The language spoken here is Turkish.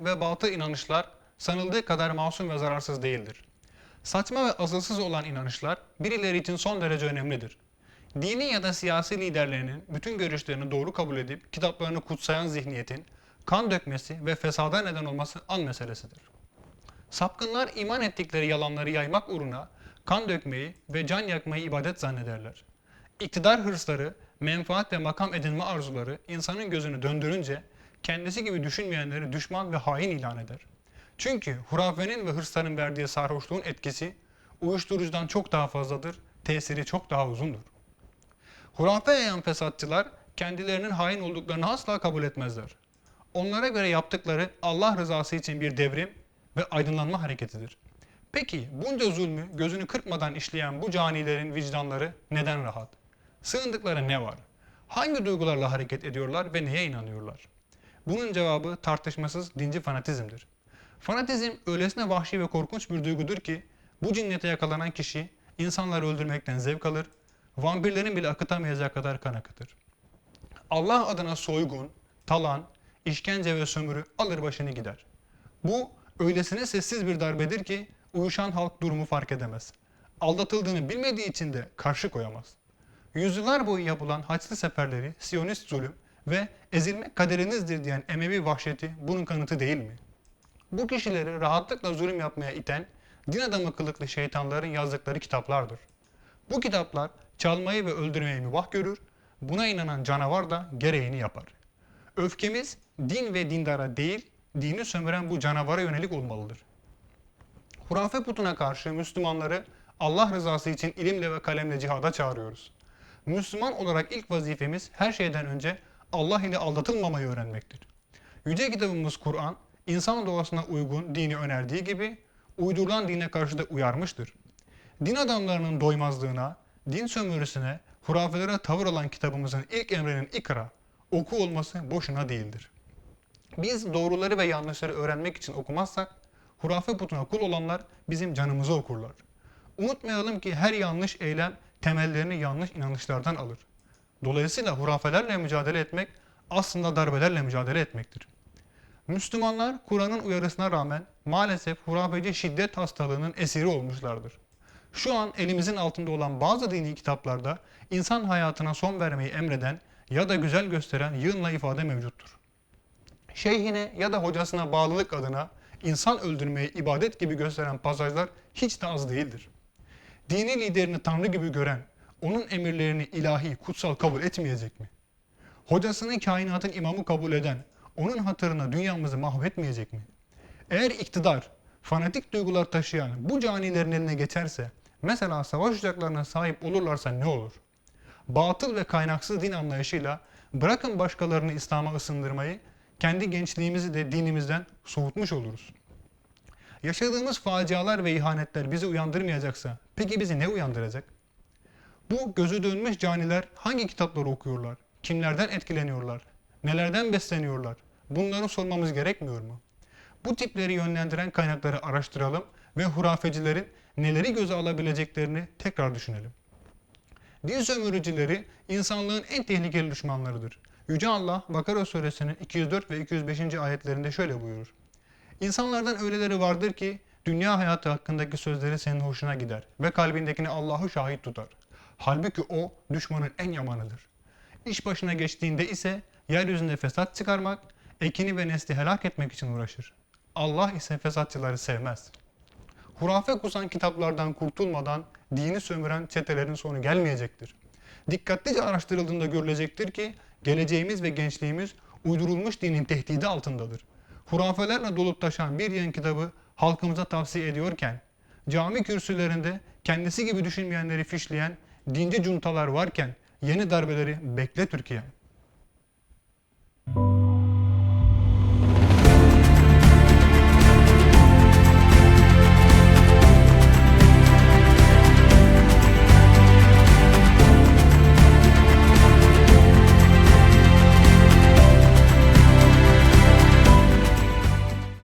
Ve batıl inanışlar sanıldığı kadar masum ve zararsız değildir. Saçma ve asılsız olan inanışlar birileri için son derece önemlidir. Dini ya da siyasi liderlerinin bütün görüşlerini doğru kabul edip kitaplarını kutsayan zihniyetin kan dökmesi ve fesada neden olması an meselesidir. Sapkınlar iman ettikleri yalanları yaymak uğruna kan dökmeyi ve can yakmayı ibadet zannederler. İktidar hırsları, menfaat ve makam edinme arzuları insanın gözünü döndürünce kendisi gibi düşünmeyenleri düşman ve hain ilan eder. Çünkü hurafenin ve hırsların verdiği sarhoşluğun etkisi uyuşturucudan çok daha fazladır, tesiri çok daha uzundur. Hurafe yayan fesatçılar kendilerinin hain olduklarını asla kabul etmezler. Onlara göre yaptıkları Allah rızası için bir devrim ve aydınlanma hareketidir. Peki bunca zulmü gözünü kırpmadan işleyen bu canilerin vicdanları neden rahat? Sığındıkları ne var? Hangi duygularla hareket ediyorlar ve neye inanıyorlar? Bunun cevabı tartışmasız dinci fanatizmdir. Fanatizm öylesine vahşi ve korkunç bir duygudur ki bu cinnete yakalanan kişi insanları öldürmekten zevk alır, vampirlerin bile akıtamayacağı kadar kan akıtır. Allah adına soygun, talan, işkence ve sömürü alır başını gider. Bu öylesine sessiz bir darbedir ki uyuşan halk durumu fark edemez. Aldatıldığını bilmediği için de karşı koyamaz. Yüzyıllar boyu yapılan haçlı seferleri, siyonist zulüm ve ezilmek kaderinizdir diyen Emevi vahşeti bunun kanıtı değil mi? Bu kişileri rahatlıkla zulüm yapmaya iten din adamı kılıklı şeytanların yazdıkları kitaplardır. Bu kitaplar çalmayı ve öldürmeyi mübah görür, buna inanan canavar da gereğini yapar. Öfkemiz din ve dindara değil, dini sömüren bu canavara yönelik olmalıdır. Hurafe putuna karşı Müslümanları Allah rızası için ilimle ve kalemle cihada çağırıyoruz. Müslüman olarak ilk vazifemiz her şeyden önce Allah ile aldatılmamayı öğrenmektir. Yüce kitabımız Kur'an, insan doğasına uygun dini önerdiği gibi uydurulan dine karşı da uyarmıştır. Din adamlarının doymazlığına, din sömürüsüne, hurafelere tavır alan kitabımızın ilk emrinin ikra, oku olması boşuna değildir. Biz doğruları ve yanlışları öğrenmek için okumazsak, hurafe putuna kul olanlar bizim canımızı okurlar. Unutmayalım ki her yanlış eylem temellerini yanlış inanışlardan alır. Dolayısıyla hurafelerle mücadele etmek aslında darbelerle mücadele etmektir. Müslümanlar Kur'an'ın uyarısına rağmen maalesef hurafeci şiddet hastalığının esiri olmuşlardır. Şu an elimizin altında olan bazı dini kitaplarda insan hayatına son vermeyi emreden ya da güzel gösteren yığınla ifade mevcuttur. Şeyhine ya da hocasına bağlılık adına insan öldürmeyi ibadet gibi gösteren pasajlar hiç de az değildir. Dini liderini Tanrı gibi gören, onun emirlerini ilahi, kutsal kabul etmeyecek mi? Hocasını kainatın imamı kabul eden, onun hatırına dünyamızı mahvetmeyecek mi? Eğer iktidar, fanatik duygular taşıyan bu canilerin eline geçerse, mesela savaş uçaklarına sahip olurlarsa ne olur? Batıl ve kaynaksız din anlayışıyla bırakın başkalarını İslam'a ısındırmayı, kendi gençliğimizi de dinimizden soğutmuş oluruz. Yaşadığımız facialar ve ihanetler bizi uyandırmayacaksa, peki bizi ne uyandıracak? Bu gözü dönmüş caniler hangi kitapları okuyorlar? Kimlerden etkileniyorlar? Nelerden besleniyorlar? Bunları sormamız gerekmiyor mu? Bu tipleri yönlendiren kaynakları araştıralım ve hurafecilerin neleri göze alabileceklerini tekrar düşünelim. Din sömürücüleri insanlığın en tehlikeli düşmanlarıdır. Yüce Allah Bakara suresinin 204 ve 205. ayetlerinde şöyle buyurur. İnsanlardan öyleleri vardır ki dünya hayatı hakkındaki sözleri senin hoşuna gider ve kalbindekini Allah'ı şahit tutar. Halbuki o düşmanın en yamanıdır. İş başına geçtiğinde ise yeryüzünde fesat çıkarmak, ekini ve nesli helak etmek için uğraşır. Allah ise fesatçıları sevmez. Hurafe kusan kitaplardan kurtulmadan dini sömüren çetelerin sonu gelmeyecektir. Dikkatlice araştırıldığında görülecektir ki geleceğimiz ve gençliğimiz uydurulmuş dinin tehdidi altındadır. Hurafelerle dolup taşan bir yayın kitabı halkımıza tavsiye ediyorken, cami kürsülerinde kendisi gibi düşünmeyenleri fişleyen dinci cuntalar varken yeni darbeleri bekle Türkiye.